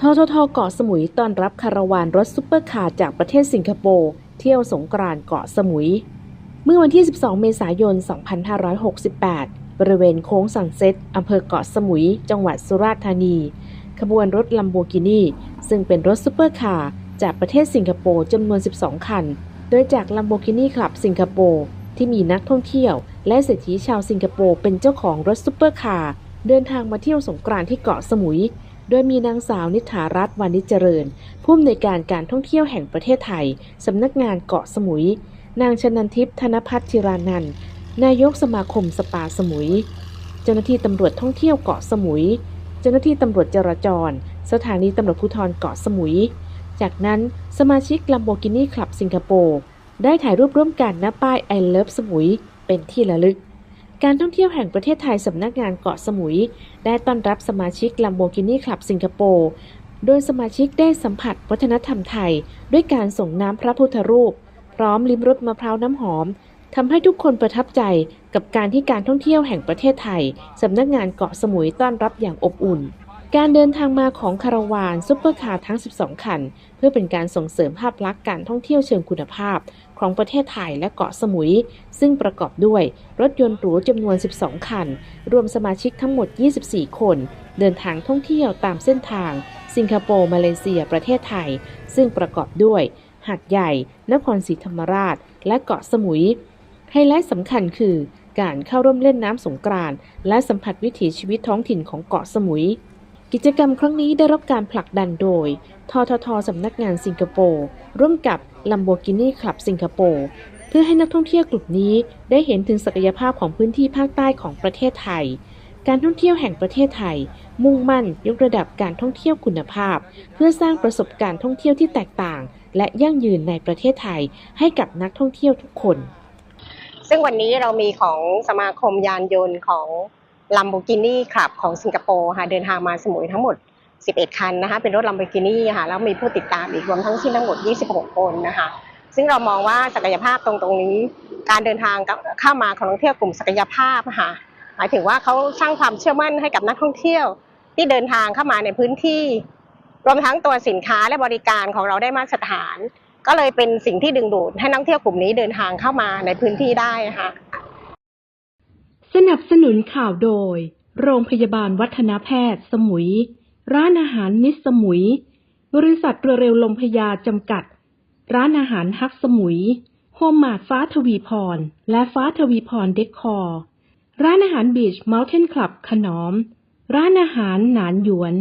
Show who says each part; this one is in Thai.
Speaker 1: ทททเกาะสมุยต้อนรับคาราวานรถซุปเปอร์คาร์จากประเทศสิงคโปร์เที่ยวสงกรานต์เกาะสมุย เมื่อวันที่ 12 เมษายน 2568 บริเวณโค้งสังเซ็ตอำเภอเกาะสมุย จังหวัดสุราษฎร์ธานี ขบวนรถลัมโบกินีซึ่งเป็นรถซุปเปอร์คาร์จากประเทศสิงคโปร์จำนวน 12 คัน โดยจากลัมโบกินีคลับสิงคโปร์ที่มีนักท่องเที่ยว และเศรษฐีชาวสิงคโปร์เป็นเจ้าของรถซุปเปอร์คาร์เดินทางมาเที่ยวสงกรานต์ที่เกาะสมุย โดยมีนางสาวนิธารัตน์วานิจเจริญ ผู้อำนวยการการท่องเที่ยวแห่งประเทศไทย สำนักงานเกาะสมุย นางชนันทิพย์ธนพัฒน์ธิรานันท์นายกสมาคมสปาสมุย เจ้าหน้าที่ตำรวจท่องเที่ยวเกาะสมุย เจ้าหน้าที่ตำรวจจราจร สถานีตำรวจภูธรเกาะสมุย จากนั้นสมาชิกลัมโบกินีคลับสิงคโปร์ได้ถ่ายรูปร่วมกันณป้าย I Love สมุย เป็นที่ระลึก การท่องเที่ยวแห่งประเทศไทยสำนักงานเกาะสมุย ได้ต้อนรับสมาชิกลัมโบกินีคลับสิงคโปร์ โดยสมาชิกได้สัมผัสวัฒนธรรมไทย ด้วยการส่งน้ำพระพุทธรูป พร้อมลิ้มรสมะพร้าวน้ำหอมทำให้ทุกคนประทับใจกับการที่การท่องเที่ยวแห่งประเทศไทยสำนักงานเกาะสมุยต้อนรับอย่างอบอุ่น การเดินทางมาของคาราวานซุปเปอร์คาร์ทั้ง 12 คัน เพื่อเป็นการส่งเสริมภาพลักษณ์การท่องเที่ยวเชิงคุณภาพ ของประเทศไทยและเกาะสมุย ซึ่งประกอบด้วยรถยนต์หรูจำนวน 12 คัน รวมสมาชิกทั้งหมด 24 คน เดินทางท่องเที่ยวตามเส้นทาง สิงคโปร์มาเลเซีย ประเทศไทย ซึ่งประกอบด้วยหาดใหญ่ นครศรีธรรมราช และเกาะสมุย ไฮไลท์สำคัญคือ การเข้าร่วมเล่นน้ำสงกรานต์และสัมผัสวิถีชีวิตท้องถิ่นของเกาะสมุย กิจกรรมครั้งนี้ได้รับการผลักดันโดย ทททสำนักงานสิงคโปร์ร่วมกับ Lamborghini Club สิงคโปร์เพื่อให้นักท่องเที่ยวกลุ่มนี้ได้เห็นถึงศักยภาพของพื้นที่ภาคใต้ของประเทศไทย การท่องเที่ยวแห่งประเทศไทย มุ่งมั่นยกระดับการท่องเที่ยวคุณภาพ เพื่อสร้างประสบการณ์ท่องเที่ยวที่แตกต่าง และยั่งยืนในประเทศไทย ให้กับนักท่องเที่ยวทุกคน
Speaker 2: ซึ่งวันนี้เรามีของสมาคมยานยนต์ของ Lamborghini ครับของสิงคโปร์ค่ะเดินทางมาสมุยทั้งหมด 11 คันนะคะเป็นรถ Lamborghini ค่ะแล้วมีผู้ติดตามอีกรวมทั้งสิ้นทั้งหมด 26 คนนะคะซึ่งเรามองว่าศักยภาพตรงตรงนี้ การเดินทางเข้ามาของนักท่องเที่ยวกลุ่มศักยภาพค่ะหมายถึงว่าเขาสร้างความเชื่อมั่นให้กับนักท่องเที่ยว ที่เดินทางเข้ามาในพื้นที่ รวมทั้งตัวสินค้าและบริการของเราได้มาตรฐาน ก็เลยเป็นสิ่งที่ดึงดูดให้นักท่องเที่ยวกลุ่มนี้เดินทางเข้ามาในพื้นที่ได้ค่ะ
Speaker 1: สนับสนุนข่าวโดย โรงพยาบาลวัฒนแพทย์ สมุย ร้านอาหารนิสสมุย บริษัทเรือเร็วลมพยาจำกัด ร้านอาหารฮักสมุย โฮมมาดฟ้าทวีพร และฟ้าทวีพรเดคคอร์ ร้านอาหารบีชเมลเทนคลับขนอม ร้านอาหารหนานหยวน